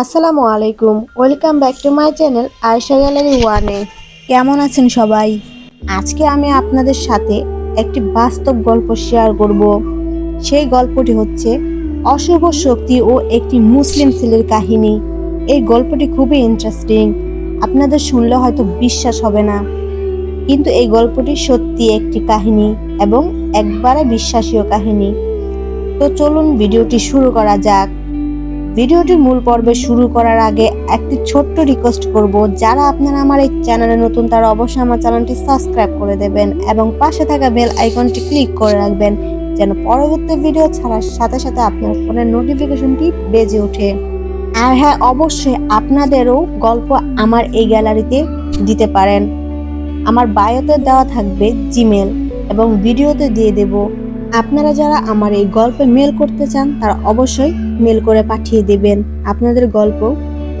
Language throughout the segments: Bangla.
আসসালামু আলাইকুম। Welcome back to my channel Ayesha gallery ওয়ানে কেমন আছেন সবাই? আজকে আমি আপনাদের সাথে একটি বাস্তব গল্প শেয়ার করব। সেই গল্পটি হচ্ছে অশুভ শক্তি ও একটি মুসলিম ছেলের কাহিনী। এই গল্পটি খুবই ইন্টারেস্টিং আপনাদের শুনলে হয়তো বিশ্বাস হবে না। কিন্তু এই গল্পটি সত্যি একটি কাহিনী এবং একবারে বিশ্বাসীয় কাহিনী। তো চলুন ভিডিওটি শুরু করা যাক। ভিডিওটির মূল পর্বে শুরু করার আগে একটি ছোট্ট রিকোয়েস্ট করব। যারা আপনারা আমার এই চ্যানেলে নতুন, তারা অবশ্যই আমার চ্যানেলটি সাবস্ক্রাইব করে দেবেন এবং পাশে থাকা বেল আইকনটি ক্লিক করে রাখবেন, যেন পরবর্তী ভিডিও ছাড়ার সাথে সাথে আপনার ফোনের নোটিফিকেশনটি বেজে ওঠে। আর হ্যাঁ অবশ্যই আপনাদেরও গল্প আমার এই গ্যালারিতে দিতে পারেন। আমার বায়োতে দেওয়া থাকবে জিমেল এবং ভিডিওতে দিয়ে দেব। আপনারা যারা আমার এই গল্পে মেল করতে চান, তারা অবশ্যই মেল করে পাঠিয়ে দেবেন। আপনাদের গল্প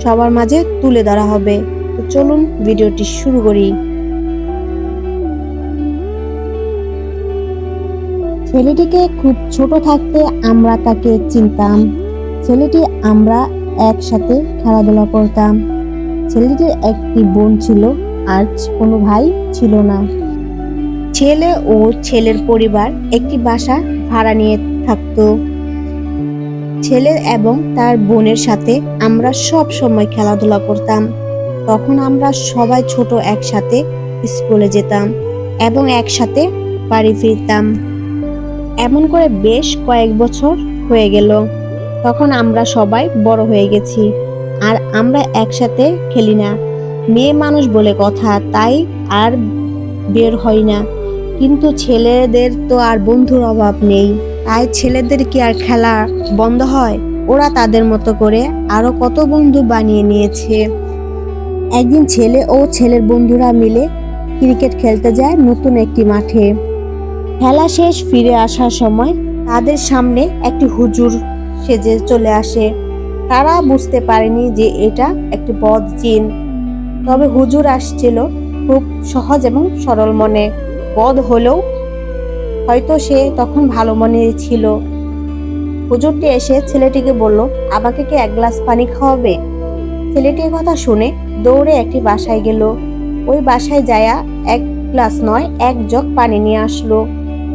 সবার মাঝে তুলে ধরা হবে। তো চলুন ভিডিওটি শুরু করি। ছেলেটিকে খুব ছোট থাকতে আমরা তাকে চিনতাম। ছেলেটি আমরা একসাথে খেলাধুলা করতাম। ছেলেটির একটি বোন ছিল, আর কোনো ভাই ছিল না। ছেলে ও ছেলের পরিবার একটি বাসা ভাড়া নিয়ে থাকতো। ছেলে এবং তার বোনের সাথে আমরা সব সময় খেলাধুলা করতাম। তখন আমরা সবাই ছোট একসাথে স্কুলে যেতাম এবং একসাথে বাড়ি ফিরতাম। এমন করে বেশ কয়েক বছর হয়ে গেল। তখন আমরা সবাই বড় হয়ে গেছি। আর আমরা একসাথে খেলি না। মেয়ে মানুষ বলে কথা, তাই আর বের হয় না। কিন্তু ছেলেদের তো আর বন্ধুর অভাব নেই। তাই ছেলেদের কি আর খেলা বন্ধ হয়? ওরা তাদের মতো করে আরও কত বন্ধু বানিয়ে নিয়েছে। একদিন ছেলে ও ছেলের বন্ধুরা মিলে ক্রিকেট খেলতে যায় নতুন একটি মাঠে। খেলা শেষ ফিরে আসার সময় তাদের সামনে একটি হুজুর সেজে চলে আসে। তারা বুঝতে পারেনি যে এটা একটি বদ জিন। তবে হুজুর আসছিল খুব সহজ এবং সরল মনে। বধ হলেও হয়তো সে তখন ভালো মনে ছিল। হুজুরটি এসে ছেলেটিকে বলল আমাকে কি এক গ্লাস পানি খাওয়াবে? ছেলেটির কথা শুনে দৌড়ে একটি বাসায় গেল। ওই বাসায় যায়া এক গ্লাস নয়, এক জগ পানি নিয়ে আসলো।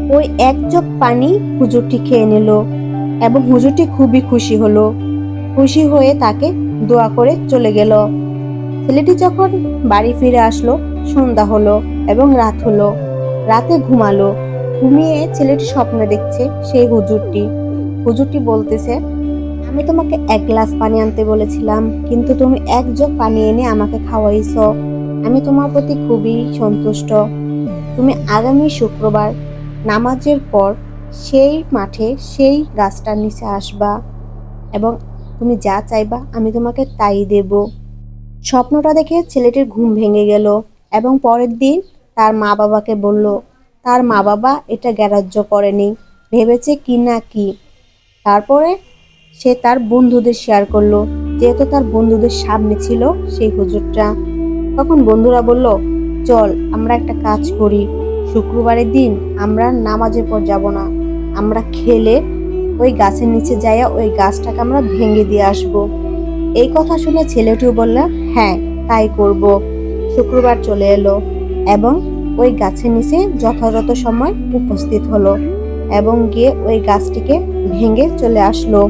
ওই এক জগ পানি হুজুরটি খেয়ে নিল এবং হুজুরটি খুবই খুশি হলো। খুশি হয়ে তাকে দোয়া করে চলে গেল। ছেলেটি যখন বাড়ি ফিরে আসলো, সন্ধ্যা হলো এবং রাত হলো। রাতে ঘুমালো। ঘুমিয়ে ছেলেটি স্বপ্ন দেখছে সেই হুজুরটি। হুজুরটি বলতেছে, আমি তোমাকে এক গ্লাস পানি আনতে বলেছিলাম, কিন্তু তুমি এক জগ পানি এনে আমাকে খাওয়াইছ। আমি তোমার প্রতি খুবই সন্তুষ্ট। তুমি আগামী শুক্রবার নামাজের পর সেই মাঠে সেই গাছটার নিচে আসবা এবং তুমি যা চাইবা আমি তোমাকে তাই দেব। স্বপ্নটা দেখে ছেলেটির ঘুম ভেঙে গেল এবং পরের দিন তার মা বাবাকে বলল, তার মা বাবা এটা গ্রাহ্য করেনি। ভেবেছে কি না কি? তারপরে সে তার বন্ধুদের শেয়ার করল। যেহেতু তার বন্ধুদের সামনে ছিল সেই হুজুরটা। তখন বন্ধুরা বলল, চল, আমরা একটা কাজ করি। শুক্রবারের দিন আমরা নামাজের পর যাব না। আমরা খেলে ওই গাছের নিচে যাইয়া ওই গাছটাকে আমরা ভেঙে দিয়ে আসব। এই কথা শুনে ছেলেটিও বলল হ্যাঁ তাই করব। শুক্রবার চলে এলো। এবং ওই গাছের নিচে যথাযথ সময় উপস্থিত হলো এবং গিয়ে ওই গাছটিকে ভেঙে চলে আসলো।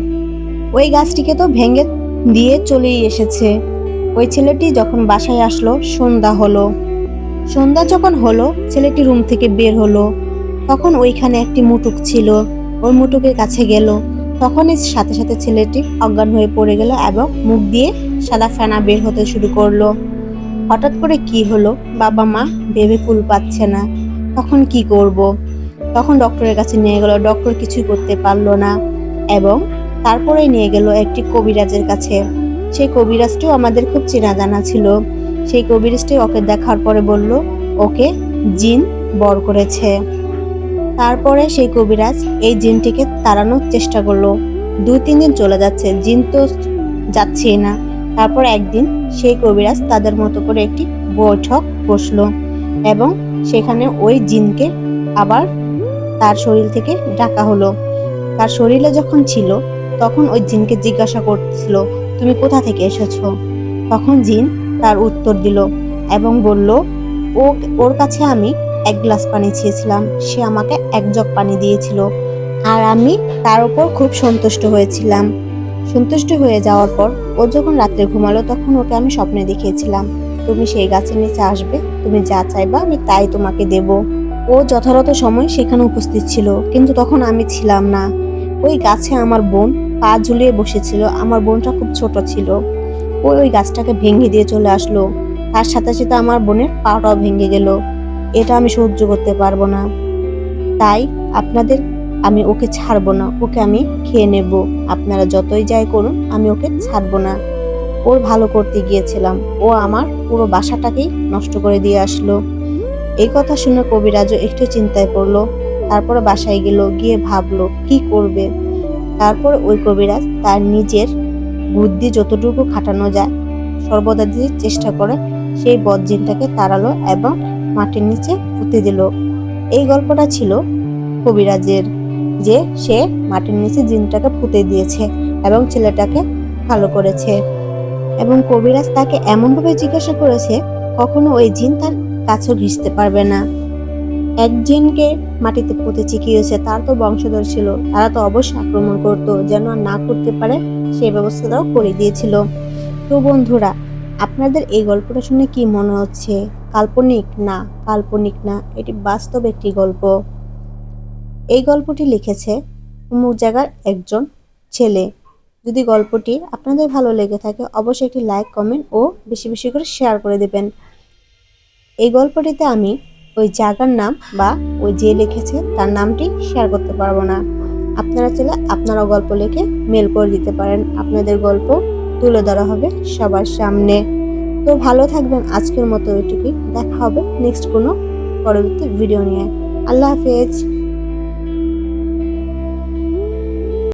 ওই গাছটিকে তো ভেঙে দিয়ে চলেই এসেছে। ওই ছেলেটি যখন বাসায় আসলো, সন্ধ্যা হলো। সন্ধ্যা যখন হলো, ছেলেটি রুম থেকে বের হলো। তখন ওইখানে একটি মুটুক ছিল। ওই মুটুকের কাছে গেল। তখনই সাথে সাথে ছেলেটি অজ্ঞান হয়ে পড়ে গেল এবং মুখ দিয়ে সাদা ফেনা বের হতে শুরু করল। হঠাৎ করে কি হলো? বাবা মা ভেবে কুল পাচ্ছে না। তখন কি করব। তখন ডক্টরের কাছে নিয়ে গেল, ডক্টর কিছুই করতে পারল না এবং তারপরে নিয়ে গেল একটি কবিরাজের কাছে। সেই কবিরাজটিও আমাদের খুব চেনা জানা ছিল। সেই কবিরাজটি ওকে দেখার পরে বলল, ওকে জিন বর করেছে। তারপরে সেই কবিরাজ এই জিনটিকে তাড়ানোর চেষ্টা করল। দুই, তিন দিন চলে যাচ্ছে, জিন তো যাচ্ছেই না। তারপর একদিন সেই কবিরাজ তাদের মতো করে একটি বৈঠক বসল এবং সেখানে ওই জিনকে আবার তার শরীর থেকে ডাকা হলো। তার শরীরে যখন ছিল, তখন ওই জিনকে জিজ্ঞাসা করতেছিল, তুমি কোথা থেকে এসেছ? তখন জিন তার উত্তর দিল এবং বলল, ও, ওর কাছে আমি এক গ্লাস পানি চেয়েছিলাম। সে আমাকে এক জগ পানি দিয়েছিল। আর আমি তার উপর খুব সন্তুষ্ট হয়েছিলাম। সন্তুষ্ট হয়ে যাওয়ার পর ও যখন রাত্রে ঘুমালো, তখন ওকে আমি স্বপ্নে দেখিয়েছিলাম। তুমি সেই গাছের নিচে আসবে, তুমি যা চাইবা আমি তাই তোমাকে দেব। ও যথাযথ সময় সেখানে উপস্থিত ছিল, কিন্তু তখন আমি ছিলাম না। ওই গাছে আমার বোন পা ঝুলিয়ে বসেছিল, আমার বোনটা খুব ছোট ছিল। ও ওই গাছটাকে ভেঙে দিয়ে চলে আসলো। তার সাথে সাথে আমার বোনের পাটাও ভেঙে গেল। এটা আমি সহ্য করতে পারব না। তাই আপনাদের আমি ওকে ছাড়বো না, ওকে আমি খেয়ে নেব। আপনারা যতই যাই করুন, আমি ওকে ছাড়বো না। ওর ভালো করতে গিয়েছিলাম। ও আমার পুরো বাসাটাকেই নষ্ট করে দিয়ে আসলো। এই কথা শুনে কবিরাজও একটু চিন্তায় পড়ল। তারপরে বাসায় গেল, গিয়ে ভাবলো, কি করবে? তারপর ওই কবিরাজ তার নিজের বুদ্ধি যতটুকু খাটানো যায়, সর্বদা দিয়ে চেষ্টা করে, সেই বদজিনটাকে তাড়ালো এবং মাটির নিচে পুঁতে দিল। এই গল্পটা ছিল কবিরাজের। যে সে মাটির নিচে জিনটাকে পুঁতে দিয়েছে এবং ছেলেটাকে ভালো করেছে। এবং কবিরাজ তাকে এমনভাবে জিজ্ঞাসা করেছে, কখনো ওই জিন তার কাছেও ঘিসতে পারবে না। এক জিনকে মাটিতে পুঁতে চিকিয়েছে, তার তো বংশধর ছিল, তারা তো অবশ্যই আক্রমণ করতো, যেন আর না করতে পারে সেই ব্যবস্থাটাও করে দিয়েছিল। তো বন্ধুরা, আপনাদের এই গল্পটা শুনে কি মনে হচ্ছে? কাল্পনিক না কাল্পনিক না, এটি বাস্তব একটি গল্প। এই গল্পটি লিখেছে অমুক জায়গার একজন ছেলে। যদি গল্পটি আপনাদের ভালো লেগে থাকে, অবশ্যই একটি লাইক কমেন্ট ও বেশি বেশি করে শেয়ার করে দেবেন। এই গল্পটিতে আমি ওই জায়গার নাম বা ওই যে লিখেছে, তার নামটি শেয়ার করতে পারব না। আপনারা চাইলে আপনারাও গল্প লিখে মেল করে দিতে পারেন। আপনাদের গল্প তুলে ধরা হবে সবার সামনে। তো ভালো থাকবেন, আজকের মতো এটুকুই। দেখা হবে নেক্সট কোনো পরবর্তী ভিডিও নিয়ে। আল্লাহ হাফেজ।